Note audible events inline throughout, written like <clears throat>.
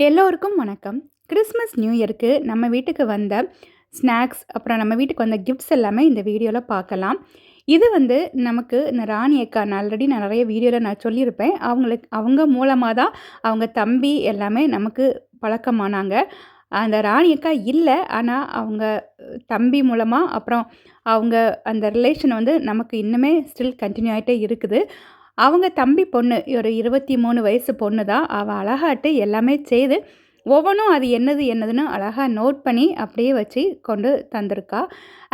எல்லோருக்கும் வணக்கம். Christmas new இயருக்கு நம்ம வீட்டுக்கு வந்த ஸ்நாக்ஸ் அப்புறம் நம்ம வீட்டுக்கு வந்த கிஃப்ட்ஸ் எல்லாமே இந்த வீடியோவில் பார்க்கலாம். இது வந்து நமக்கு இந்த ராணி அக்கா நான் ஆல்ரெடி நான் நிறைய வீடியோவில் நான் சொல்லியிருப்பேன். அவங்களுக்கு அவங்க மூலமாக தான் அவங்க தம்பி எல்லாமே நமக்கு பழக்கமானாங்க. அந்த ராணி அக்கா இல்லை ஆனால் அவங்க தம்பி மூலமாக அப்புறம் அவங்க அந்த ரிலேஷன் வந்து நமக்கு இன்னுமே ஸ்டில் கண்டினியூ ஆகிட்டே இருக்குது. அவங்க தம்பி பொண்ணு ஒரு இருபத்தி மூணு வயசு பொண்ணு தான் அவள் அழகாட்டு எல்லாமே செய்து ஒவ்வொன்றும் அது என்னது என்னதுன்னு அழகாக நோட் பண்ணி அப்படியே வச்சு கொண்டு தந்திருக்கா.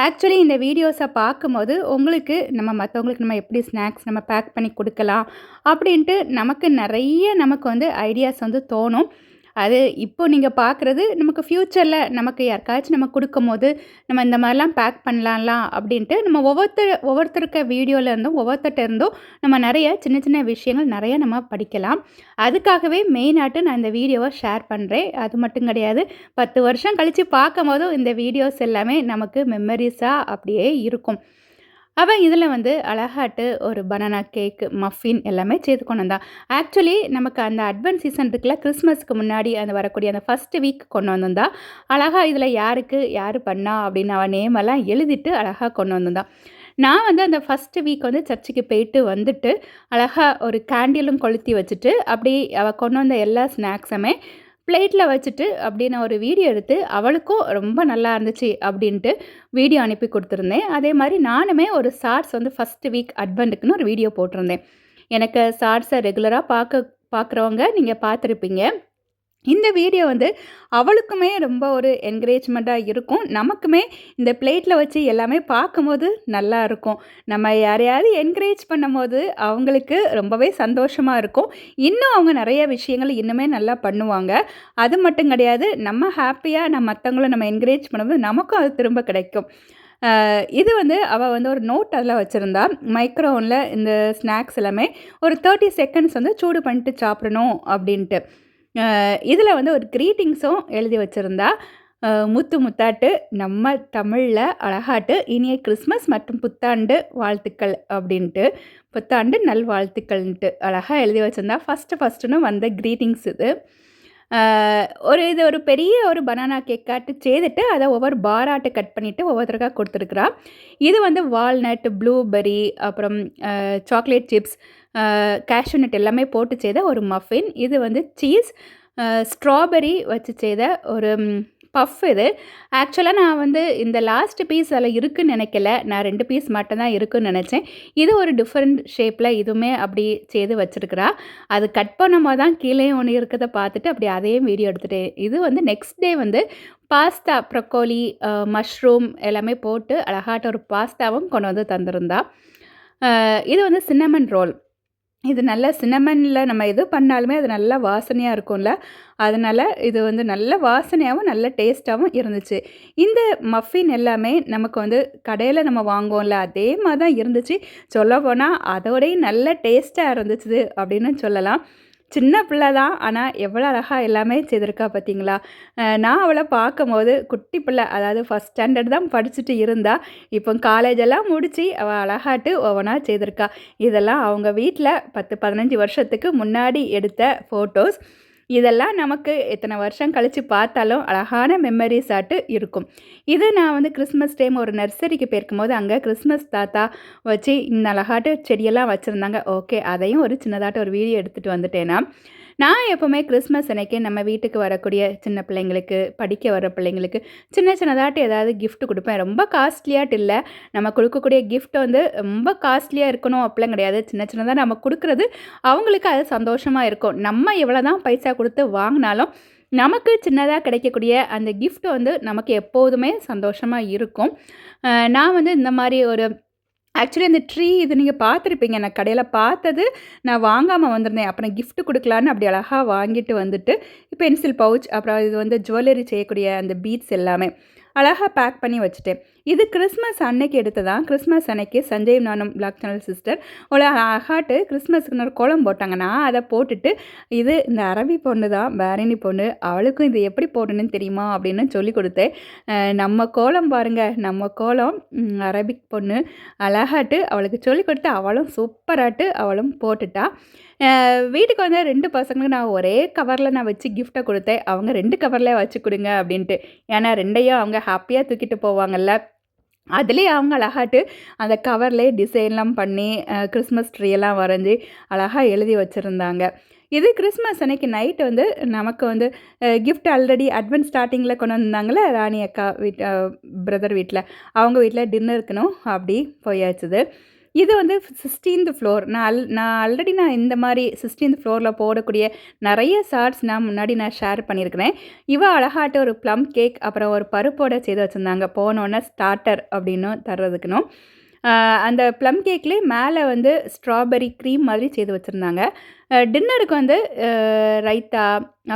ஆக்சுவலி இந்த வீடியோஸை பார்க்கும்போது உங்களுக்கு நம்ம மற்றவங்களுக்கு நம்ம எப்படி ஸ்நாக்ஸ் நம்ம பேக் பண்ணி கொடுக்கலாம் அப்படின்ட்டு நமக்கு நிறைய நமக்கு வந்து ஐடியாஸ் வந்து தோணும். அது இப்போ நீங்கள் பார்க்குறது நமக்கு ஃப்யூச்சரில் நமக்கு யாருக்காச்சும் நம்ம கொடுக்கும்போது நம்ம இந்த மாதிரிலாம் பேக் பண்ணலாம்லாம் அப்படின்ட்டு நம்ம ஒவ்வொருத்தர் ஒவ்வொருத்தருக்க வீடியோவில் இருந்தும் ஒவ்வொருத்தர்கிட்ட இருந்தும் நம்ம நிறைய சின்ன சின்ன விஷயங்கள் நிறைய நம்ம படிக்கலாம். அதுக்காகவே மெயினாட்டு நான் இந்த வீடியோவை ஷேர் பண்ணுறேன் அது மட்டும் கிடையாது. பத்து வருஷம் கழித்து பார்க்கும் போதும் இந்த வீடியோஸ் எல்லாமே நமக்கு மெமரிஸாக அப்படியே இருக்கும். அவன் இதில் வந்து அழகாட்டு ஒரு பனானா கேக் மஃபின் எல்லாமே சேர்த்து கொண்டு வந்தான். ஆக்சுவலி நமக்கு அந்த அட்வான்ஸ் சீசன் இருக்குல்ல கிறிஸ்மஸ்க்கு முன்னாடி அந்த வரக்கூடிய அந்த ஃபஸ்ட்டு வீக் கொண்டு வந்திருந்தா அழகாக இதில் யாருக்கு யார் பண்ணா அப்படின்னு அவன் நேமெல்லாம் எழுதிட்டு அழகாக கொண்டு வந்திருந்தான். நான் வந்து அந்த ஃபஸ்ட்டு வீக் வந்து சர்ச்சுக்கு போயிட்டு வந்துட்டு அழகாக ஒரு கேண்டிலும் கொளுத்தி வச்சுட்டு அப்படி அவள் கொண்டு வந்த எல்லா ஸ்நாக்ஸுமே பிளேட்டில் வச்சுட்டு அப்படின்னு ஒரு வீடியோ எடுத்து அவளுக்கும் ரொம்ப நல்லா இருந்துச்சு அப்படின்ட்டு வீடியோ அனுப்பி கொடுத்துருந்தேன். அதே மாதிரி நானுமே ஒரு ஷார்ட்ஸ் வந்து ஃபஸ்ட்டு வீக் அட்வெண்ட்டுக்குன்னு ஒரு வீடியோ போட்டிருந்தேன். எனக்கு ஷார்ட்ஸை ரெகுலராக பார்க்க பார்க்குறவங்க நீங்கள் பார்த்துருப்பீங்க. இந்த வீடியோ வந்து அவளுக்குமே ரொம்ப ஒரு என்கரேஜ்மெண்ட்டாக இருக்கும். நமக்குமே இந்த பிளேட்டில் வச்சு எல்லாமே பார்க்கும்போது நல்லா இருக்கும். நம்ம யாரையாவது என்கரேஜ் பண்ணும்போது அவங்களுக்கு ரொம்பவே சந்தோஷமாக இருக்கும். இன்னும் அவங்க நிறைய விஷயங்கள் இன்னுமே நல்லா பண்ணுவாங்க. அது மட்டும் கிடையாது நம்ம ஹாப்பியாக நம்ம மற்றவங்களும் நம்ம என்கரேஜ் பண்ணும்போது நமக்கும் அது திரும்ப கிடைக்கும். இது வந்து அவள் வந்து ஒரு நோட் அதில் வச்சுருந்தா மைக்ரோவனில் இந்த ஸ்நாக்ஸ் எல்லாமே ஒரு தேர்ட்டி செகண்ட்ஸ் வந்து சூடு பண்ணிட்டு சாப்பிடணும் அப்படின்ட்டு. இதில் வந்து ஒரு க்ரீட்டிங்ஸும் எழுதி வச்சுருந்தா முத்து முத்தாட்டு நம்ம தமிழில் அழகாட்டு இனிய கிறிஸ்மஸ் மற்றும் புத்தாண்டு வாழ்த்துக்கள் அப்படின்ட்டு புத்தாண்டு நல் வாழ்த்துக்கள்ன்ட்டு அழகாக எழுதி வச்சுருந்தா ஃபஸ்ட்டு ஃபஸ்ட்டுன்னு வந்த க்ரீட்டிங்ஸ் இது. ஒரு இது ஒரு பெரிய ஒரு பனானா கேக்காட்டு செய்துட்டு அதை ஒவ்வொரு பாராட்டு கட் பண்ணிவிட்டு ஒவ்வொருத்தருக்காக கொடுத்துருக்குறா. இது வந்து வால்நட் ப்ளூபெரி அப்புறம் சாக்லேட் சிப்ஸ் கேஷ்யூநட் எல்லாமே போட்டு செய்த ஒரு மஃபின் இது வந்து சீஸ் ஸ்ட்ராபெரி வச்சு செய்த ஒரு பஃப் இது. ஆக்சுவலாக நான் வந்து இந்த லாஸ்ட் பீஸ் அதில் இருக்குதுன்னு நினைக்கல. நான் ரெண்டு பீஸ் மட்டும்தான் இருக்குன்னு நினச்சேன். இது ஒரு டிஃப்ரெண்ட் ஷேப்பில் இதுவுமே அப்படி செய்து வச்சுருக்குறா. அது கட் பண்ணும்போது தான் கீழே ஒன்று இருக்கிறத பார்த்துட்டு அப்படி அதையும் வீடியோ எடுத்துகிட்டேன் இது வந்து நெக்ஸ்ட் டே வந்து பாஸ்தா ப்ரக்கோலி மஷ்ரூம் எல்லாமே போட்டு அழகாட்ட ஒரு பாஸ்தாவும் கொண்டு வந்து தந்திருந்தா. இது வந்து சின்னமன் ரோல் இது நல்ல சினமனில் நம்ம எது பண்ணாலுமே அது நல்லா வாசனையாக இருக்கும்ல. அதனால் இது வந்து நல்ல வாசனையாகவும் நல்ல டேஸ்ட்டாகவும் இருந்துச்சு. இந்த மஃபின் எல்லாமே நமக்கு வந்து கடையில் நம்ம வாங்குவோம்ல அதே மாதிரி தான் இருந்துச்சு. சொல்ல போனால் அதோடய நல்ல டேஸ்ட்டாக இருந்துச்சு அப்படின்னு சொல்லலாம். சின்ன பிள்ளை தான் ஆனால் எவ்வளோ அழகாக எல்லாமே செய்திருக்கா பார்த்தீங்களா நான் அவளை பார்க்கும்போது குட்டி பிள்ளை அதாவது ஃபஸ்ட் ஸ்டாண்டர்ட் தான் படிச்சுட்டு இருந்தா இப்போ காலேஜெல்லாம் முடித்து அவள் அழகாட்டு ஒவ்வொன்றா செய்திருக்கா. இதெல்லாம் அவங்க வீட்டில் பத்து பதினஞ்சு வருஷத்துக்கு முன்னாடி எடுத்த ஃபோட்டோஸ் இதெல்லாம் நமக்கு எத்தனை வருஷம் கழித்து பார்த்தாலும் அழகான மெமரிஸ் ஆட்டு இருக்கும். இது நான் வந்து கிறிஸ்மஸ் டைம் ஒரு நர்சரிக்கு போயிருக்கும்போது அங்கே கிறிஸ்மஸ் தாத்தா வச்சு இந்த அழகாட்டு செடியெல்லாம் வச்சுருந்தாங்க. ஓகே அதையும் ஒரு சின்னதாட்ட ஒரு வீடியோ எடுத்துகிட்டு வந்துட்டேன்னா நான் எப்போவுமே கிறிஸ்மஸ் அன்னைக்கு நம்ம வீட்டுக்கு வரக்கூடிய சின்ன பிள்ளைங்களுக்கு படிக்க வர பிள்ளைங்களுக்கு சின்ன சின்னதாட்டு ஏதாவது கிஃப்ட் கொடுப்பேன். ரொம்ப காஸ்ட்லியாட்டு இல்லை. நம்ம கொடுக்கக்கூடிய கிஃப்ட் வந்து ரொம்ப காஸ்ட்லியாக இருக்கணும் அப்படிலாம் கிடையாது. சின்ன சின்னதாக நம்ம கொடுக்குறது அவங்களுக்கு அது சந்தோஷமாக இருக்கும். நம்ம எவ்வளோ தான் பைசா கொடுத்து வாங்கினாலும் நமக்கு சின்னதாக கிடைக்கக்கூடிய அந்த கிஃப்ட் வந்து நமக்கு எப்போதுமே சந்தோஷமாக இருக்கும். நான் வந்து இந்த மாதிரி ஒரு ஆக்சுவலி அந்த ட்ரீ இது நீங்கள் பார்த்துருப்பீங்க. நான் கடையில் பார்த்தது நான் வாங்காமல் வந்திருந்தேன். அப்புறம் கிஃப்ட் கொடுக்கலான்னு அப்படி அழகாக வாங்கிட்டு வந்துட்டு பென்சில் பவுச் அப்புறம் இது வந்து ஜுவல்லரி செய்யக்கூடிய அந்த பீட்ஸ் எல்லாமே அழகாக பேக் பண்ணி வச்சுட்டேன். இது கிறிஸ்மஸ் அன்னைக்கு எடுத்ததான் கிறிஸ்மஸ் அன்னைக்கு சஞ்சய் நானும் பிளாக் சேனல் சிஸ்டர் ஒரு அழகாட்டு கிறிஸ்மஸ்க்குன்னு ஒரு கோலம் போட்டாங்கன்னா அதை போட்டுட்டு இது இந்த அரபி பொண்ணு தான் பேரணி பொண்ணு அவளுக்கும் இது எப்படி போடணும்னு தெரியுமா அப்படின்னு சொல்லி கொடுத்தேன் நம்ம கோலம் பாருங்கள் நம்ம கோலம் அரபிக் பொண்ணு அழகாட்டு அவளுக்கு சொல்லி கொடுத்து அவளும் சூப்பராட்டு அவளும் போட்டுட்டா. வீட்டுக்கு வந்து ரெண்டு பசங்களுக்கு நான் ஒரே கவரில் நான் வச்சு கிஃப்ட்டை கொடுத்தேன். அவங்க ரெண்டு கவரில் வச்சு கொடுங்க அப்படின்ட்டு. ஏன்னா ரெண்டையும் அவங்க ஹாப்பியாக தூக்கிட்டு போவாங்கல்ல. அதுலேயே அவங்க அழகாட்டு அந்த கவர்லேயே டிசைன்லாம் பண்ணி கிறிஸ்மஸ் ட்ரீயெல்லாம் வரைஞ்சி அழகாக எழுதி வச்சுருந்தாங்க. இது கிறிஸ்மஸ் அன்னைக்கு நைட்டு வந்து நமக்கு வந்து கிஃப்ட் ஆல்ரெடி அட்வான்ஸ் ஸ்டார்டிங்கில் கொண்டு வந்தாங்களே ராணி அக்கா வீட் பிரதர் வீட்டில் அவங்க வீட்டில் டின்னருக்குனும் அப்படி போயாச்சுது இது வந்து சிக்ஸ்டீன்த் ஃப்ளோர் நான் அல் நான் ஆல்ரெடி நான் இந்த மாதிரி சிக்ஸ்டீன்த் ஃப்ளோரில் போடக்கூடிய நிறைய ஷார்ட்ஸ் நான் முன்னாடி நான் ஷேர் பண்ணியிருக்கிறேன். இவ அழகாட்ட ஒரு ப்ளம் கேக் அப்புறம் ஒரு பருப்போட செய்து வச்சுருந்தாங்க. போனோன்னே ஸ்டார்டர் அப்படின்னு தர்றதுக்குனும் அந்த ப்ளம் கேக்லேயே மேலே வந்து ஸ்ட்ராபெரி க்ரீம் மாதிரி செய்து வச்சுருந்தாங்க. டின்னருக்கு வந்து ரைத்தா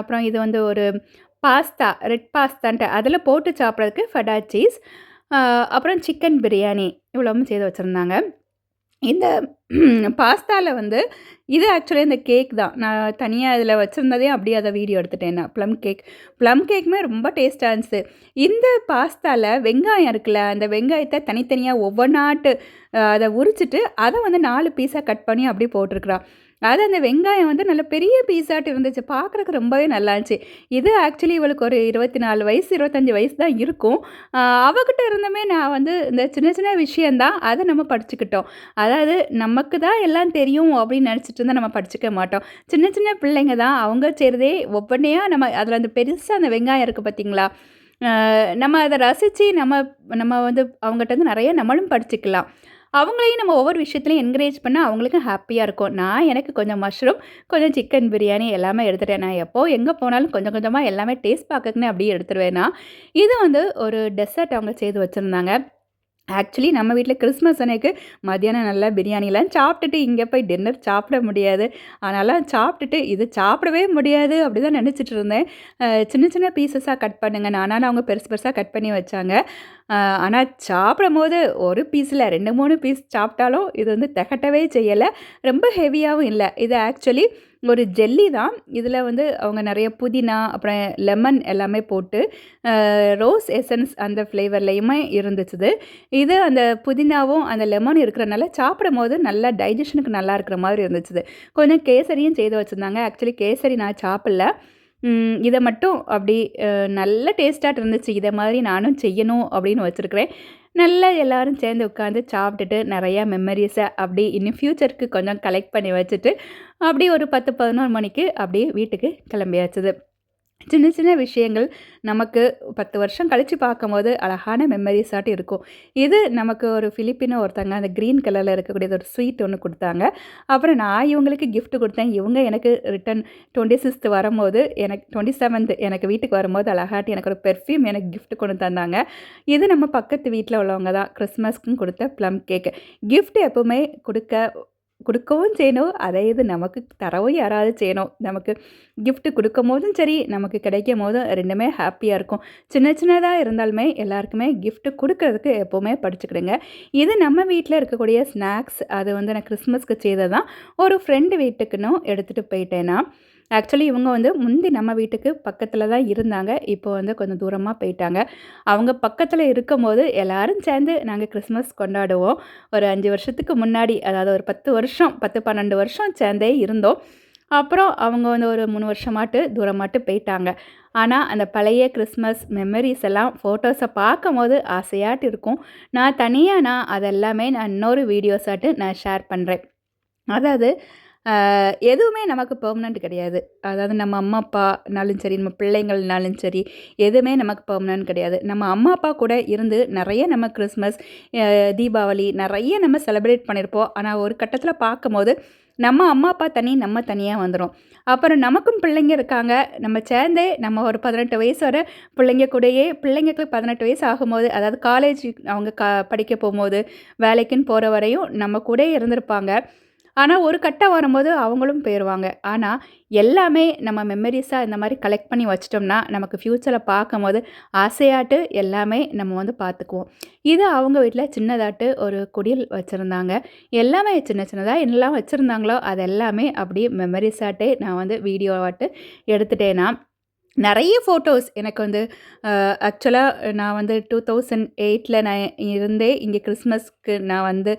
அப்புறம் இது வந்து ஒரு பாஸ்தா ரெட் பாஸ்தான்ட்டு அதில் போட்டு சாப்பிட்றதுக்கு ஃபடா சீஸ் அப்புறம் சிக்கன் பிரியாணி இவ்வளவும் செய்து வச்சுருந்தாங்க. இந்த <clears throat> பாஸ்தாவில் வந்து இது ஆக்சுவலி இந்த கேக் தான். நான் தனியாக இதில் வச்சுருந்ததே அப்படியே அதை வீடியோ எடுத்துட்டேன் நான். ப்ளம் கேக் ப்ளம் கேக்குமே ரொம்ப டேஸ்ட்டாக இருந்துச்சு. இந்த பாஸ்தாவில் வெங்காயம் இருக்குல்ல அந்த வெங்காயத்தை தனித்தனியாக ஒவ்வொன்றாட்டு அதை உரிச்சிட்டு அதை வந்து நாலு பீஸாக கட் பண்ணி அப்படியே போட்டிருக்குறான் அது அந்த வெங்காயம் வந்து நல்ல பெரிய பீஸாட்டு இருந்துச்சு. பார்க்குறக்கு ரொம்பவே நல்லா இருந்துச்சு. இது ஆக்சுவலி இவளுக்கு ஒரு இருபத்தி நாலு வயசு இருபத்தஞ்சி வயசு தான் இருக்கும். அவகிட்ட இருந்துமே நான் வந்து இந்த சின்ன சின்ன விஷயந்தான் அதை நம்ம படிச்சுக்கிட்டோம். அதாவது நமக்கு தான் எல்லாம் தெரியும் அப்படின்னு நினச்சிட்டு இருந்தால் நம்ம படிச்சுக்க மாட்டோம். சின்ன சின்ன பிள்ளைங்க தான் அவங்க செய்கிறதே ஒவ்வொன்றையாக நம்ம அதில் அந்த பெருசாக அந்த வெங்காயம் இருக்குது பார்த்தீங்களா நம்ம அதை ரசித்து நம்ம நம்ம வந்து அவங்ககிட்ட வந்து நிறைய நம்மளும் படிச்சுக்கலாம். அவங்களையும் நம்ம ஒவ்வொரு விஷயத்துலையும் என்கரேஜ் பண்ணால் அவங்களுக்கும் ஹாப்பியாக இருக்கும். நான் எனக்கு கொஞ்சம் மஷ்ரூம் கொஞ்சம் சிக்கன் பிரியாணி எல்லாமே எடுத்துகிட்டேன் நான் எப்போ எங்கே போனாலும் கொஞ்சம் கொஞ்சமாக எல்லாமே டேஸ்ட் பார்க்கக்குன்னு அப்படியே எடுத்துருவேன்னா இது வந்து ஒரு டெசர்ட் அவங்க செய்து வச்சுருந்தாங்க. ஆக்சுவலி நம்ம வீட்டில் கிறிஸ்மஸ் அன்னைக்கு மதியானம் நல்லா பிரியாணிலாம் சாப்பிட்டுட்டு இங்கே போய் டின்னர் சாப்பிட முடியாது. அதனால் சாப்பிட்டுட்டு இது சாப்பிடவே முடியாது அப்படி தான் நினச்சிட்டு இருந்தேன். சின்ன சின்ன பீசஸாக கட் பண்ணுங்க. நானாலும் அவங்க பெருசு பெருசாக கட் பண்ணி வச்சாங்க. ஆனால் சாப்பிடும் போது ஒரு பீஸில் ரெண்டு மூணு பீஸ் சாப்பிட்டாலும் இது வந்து திகட்டவே செய்யலை. ரொம்ப ஹெவியாகவும் இல்லை. இது ஆக்சுவலி ஒரு ஜெல்லி தான். இதில் வந்து அவங்க நிறைய புதினா அப்புறம் லெமன் எல்லாமே போட்டு ரோஸ் எசன்ஸ் அந்த ஃப்ளேவர்லேயுமே இருந்துச்சுது. இது அந்த புதினாவும் அந்த லெமன் இருக்கிறனால சாப்பிடும் போது நல்லா டைஜஷனுக்கு நல்லா இருக்கிற மாதிரி இருந்துச்சு கொஞ்சம் கேசரியும் செய்து வச்சுருந்தாங்க. ஆக்சுவலி கேசரி நான் சாப்பிடல. இதை மட்டும் அப்படி நல்ல டேஸ்ட்டாக இருந்துச்சு. இதை மாதிரி நானும் செய்யணும் அப்படின்னு வச்சுருக்கிறேன். நல்லா எல்லோரும் சேர்ந்து உட்காந்து சாப்பிட்டுட்டு நிறையா மெமரிஸை அப்படி இன்னும் ஃப்யூச்சருக்கு கொஞ்சம் கலெக்ட் பண்ணி வச்சுட்டு அப்படியே ஒரு பத்து பதினோரு மணிக்கு அப்படியே வீட்டுக்கு கிளம்பியாச்சுது. சின்ன சின்ன விஷயங்கள் நமக்கு பத்து வருஷம் கழித்து பார்க்கும்போது அழகான மெமரிஸாட்டி இருக்கும். இது நமக்கு ஒரு ஃபிலிப்பினோ ஒருத்தங்க அந்த க்ரீன் கலரில் இருக்கக்கூடியது ஒரு ஸ்வீட் ஒன்று கொடுத்தாங்க. அப்புறம் நான் இவங்களுக்கு கிஃப்ட் கொடுத்தேன். இவங்க எனக்கு ரிட்டன் டுவெண்ட்டி சிக்ஸ்த் வரும்போது எனக்கு டுவெண்ட்டி செவன்த் எனக்கு வீட்டுக்கு வரும்போது அழகாட்டி எனக்கு ஒரு பெர்ஃப்யூம் எனக்கு கிஃப்ட் கொண்டு தந்தாங்க. இது நம்ம பக்கத்து வீட்டில் உள்ளவங்க தான். கிறிஸ்மஸ்க்கும் கொடுத்த ப்ளம் கேக்கு கிஃப்ட் எப்போவுமே கொடுக்க கொடுக்கவும் செய்யணும். அதே இது நமக்கு தரவும் யாராவது செய்யணும். நமக்கு கிஃப்ட் கொடுக்கும் போதும் சரி நமக்கு கிடைக்கும் போதும் ரெண்டுமே ஹாப்பியாக இருக்கும். சின்ன சின்னதாக இருந்தாலுமே எல்லாருக்குமே கிஃப்ட் கொடுக்கறதுக்கு எப்போவுமே படிச்சுக்கிடுங்க. இது நம்ம வீட்டில் இருக்கக்கூடிய ஸ்நாக்ஸ் அது வந்து நான் கிறிஸ்மஸ்க்கு செய்ததான் ஒரு ஃப்ரெண்டு வீட்டுக்குன்னு எடுத்துகிட்டு போயிட்டேன்னா ஆக்சுவலி இவங்க வந்து முந்தி நம்ம வீட்டுக்கு பக்கத்தில் தான் இருந்தாங்க. இப்போ வந்து கொஞ்சம் தூரமாக போயிட்டாங்க. அவங்க பக்கத்தில் இருக்கும்போது எல்லோரும் சேர்ந்து நாங்கள் கிறிஸ்மஸ் கொண்டாடுவோம். ஒரு அஞ்சு வருஷத்துக்கு முன்னாடி அதாவது ஒரு பத்து வருஷம் பத்து பன்னெண்டு வருஷம் சேர்ந்தே இருந்தோம். அப்புறம் அவங்க வந்து ஒரு மூணு வருஷமாட்டு தூரமாட்டு போயிட்டாங்க. ஆனால் அந்த பழைய கிறிஸ்மஸ் மெமரிஸ் எல்லாம் ஃபோட்டோஸை பார்க்கும் போது ஆசையாட்டு இருக்கும். நான் தனியாக நான் அதெல்லாமே நான் இன்னொரு வீடியோஸாட்டு நான் ஷேர் பண்ணுறேன் அதாவது எதுவுமே நமக்கு பெர்மனண்ட் கிடையாது. அதாவது நம்ம அம்மா அப்பானாலும் சரி நம்ம பிள்ளைங்கள்னாலும் சரி எதுவுமே நமக்கு பெர்மனண்ட் கிடையாது. நம்ம அம்மா அப்பா கூட இருந்து நிறைய நம்ம கிறிஸ்மஸ் தீபாவளி நிறைய நம்ம செலிப்ரேட் பண்ணியிருப்போம் ஆனால் ஒரு கட்டத்தில் பார்க்கும்போது நம்ம அம்மா அப்பா தனி நம்ம தனியாக வந்துடும் அப்புறம் நமக்கும் பிள்ளைங்க இருக்காங்க. நம்ம சேர்ந்தே நம்ம ஒரு பதினெட்டு வயசு வர பிள்ளைங்க கூடயே பிள்ளைங்களுக்கு பதினெட்டு வயசு ஆகும்போது அதாவது காலேஜ் அவங்க க படிக்க போகும்போது வேலைக்குன்னு போகிற வரையும் நம்ம கூட இருந்திருப்பாங்க. ஆனால் ஒரு கட்டம் வரும்போது அவங்களும் போயிடுவாங்க ஆனால் எல்லாமே நம்ம மெமரிஸாக இந்த மாதிரி கலெக்ட் பண்ணி வச்சிட்டோம்னா நமக்கு ஃப்யூச்சரில் பார்க்கும்போது ஆசையாட்டு எல்லாமே நம்ம வந்து பார்த்துக்குவோம். இது அவங்க வீட்டில் சின்னதாட்டு ஒரு குடில் வச்சுருந்தாங்க. எல்லாமே சின்ன சின்னதாக என்னெல்லாம் வச்சுருந்தாங்களோ அது எல்லாமே அப்படியே மெமரிஸாட்டே நான் வந்து வீடியோவாட்டு எடுத்துட்டேன்னா நிறைய ஃபோட்டோஸ் எனக்கு வந்து ஆக்சுவலாக நான் வந்து டூ தௌசண்ட் எயிட்டில் நான் இருந்தே இங்கே கிறிஸ்மஸ்க்கு நான் வந்து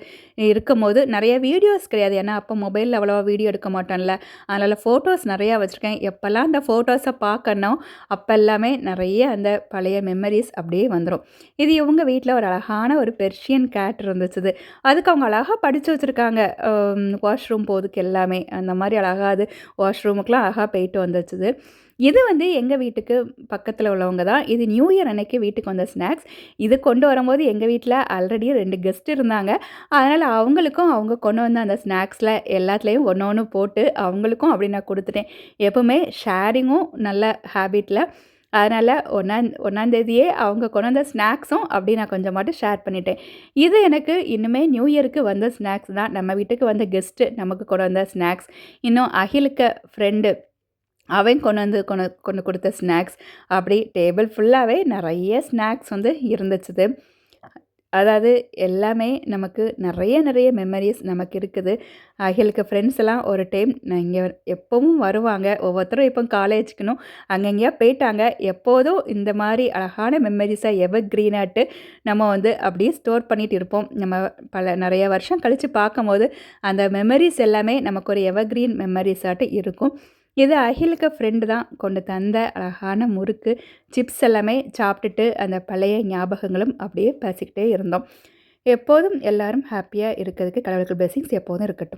இருக்கும்போது நிறைய வீடியோஸ் கிடையாது. ஏன்னா அப்போ மொபைலில் அவ்வளோவா வீடியோ எடுக்க மாட்டோம்ல அதனால் ஃபோட்டோஸ் நிறையா வச்சுருக்கேன். எப்போல்லாம் அந்த ஃபோட்டோஸை பார்க்கணும் அப்போ எல்லாமே நிறைய அந்த பழைய மெமரிஸ் அப்படியே வந்துடும் இது இவங்க வீட்டில் ஒரு அழகான ஒரு பெர்ஷியன் கேட் இருந்துச்சு அதுக்கு அவங்க அழகாக படித்து வச்சுருக்காங்க. வாஷ்ரூம் போதுக்கு எல்லாமே. அந்த மாதிரி அழகாக அது வாஷ்ரூமுக்கெலாம் அழகாக போயிட்டு வந்துச்சுது. இது வந்து எங்கள் வீட்டுக்கு பக்கத்தில் உள்ளவங்க தான். இது நியூ இயர் அன்னைக்கு வீட்டுக்கு வந்த ஸ்நாக்ஸ் இது கொண்டு வரும்போது எங்கள் வீட்டில் ஆல்ரெடி ரெண்டு கெஸ்ட் இருந்தாங்க. அதனால் அவங்களுக்கும் அவங்க கொண்டு வந்த அந்த ஸ்நாக்ஸில் எல்லாத்துலேயும் ஒன்று ஒன்று போட்டு அவங்களுக்கும் அப்படி நான் கொடுத்துட்டேன். எப்போவுமே ஷேரிங்கும் நல்ல ஹேபிட்டில் அதனால் ஒன்றாம் ஒன்றாந்தேதியே அவங்க கொண்டு வந்த ஸ்நாக்ஸும் அப்படி நான் கொஞ்சம் மட்டும் ஷேர் பண்ணிட்டேன். இது எனக்கு இன்னுமே நியூ இயருக்கு வந்த ஸ்நாக்ஸ் தான். நம்ம வீட்டுக்கு வந்த கெஸ்ட்டு நமக்கு கொண்டு வந்த ஸ்நாக்ஸ் இன்னும் அகிலுக்க ஃப்ரெண்டு அவன் கொண்டு வந்து கொண்டு கொண்டு கொடுத்த ஸ்நாக்ஸ். அப்படி டேபிள் ஃபுல்லாகவே நிறைய ஸ்நாக்ஸ் வந்து இருந்துச்சுது. அதாவது எல்லாமே நமக்கு நிறைய நிறைய மெமரிஸ் நமக்கு இருக்குது. அகிலுக்கு ஃப்ரெண்ட்ஸ் எல்லாம் ஒரு டைம் இங்கே எப்போவும் வருவாங்க. ஒவ்வொருத்தரும் இப்போ காலேஜுக்குனும் அங்கங்கேயா போயிட்டாங்க. எப்போதும் இந்த மாதிரி அழகான மெமரிஸை எவர் க்ரீனாட்டு நம்ம வந்து அப்படியே ஸ்டோர் பண்ணிகிட்டு இருப்போம். நம்ம பல நிறைய வருஷம் கழித்து பார்க்கும்போது அந்த மெமரிஸ் எல்லாமே நமக்கு ஒரு எவர் க்ரீன் மெமரிஸாட்டு இருக்கும். இது அகிலுக்கு ஃப்ரெண்டு தான் கொண்டு தந்த அழகான முறுக்கு. சிப்ஸ் எல்லாமே சாப்பிட்டுட்டு அந்த பழைய ஞாபகங்களும் அப்படியே பேசிக்கிட்டே இருந்தோம். எப்போதும் எல்லாரும் ஹாப்பியாக இருக்கிறதுக்கு கடவுளுக்கு பிளெஸிங்ஸ் எப்போதும் இருக்கட்டும்.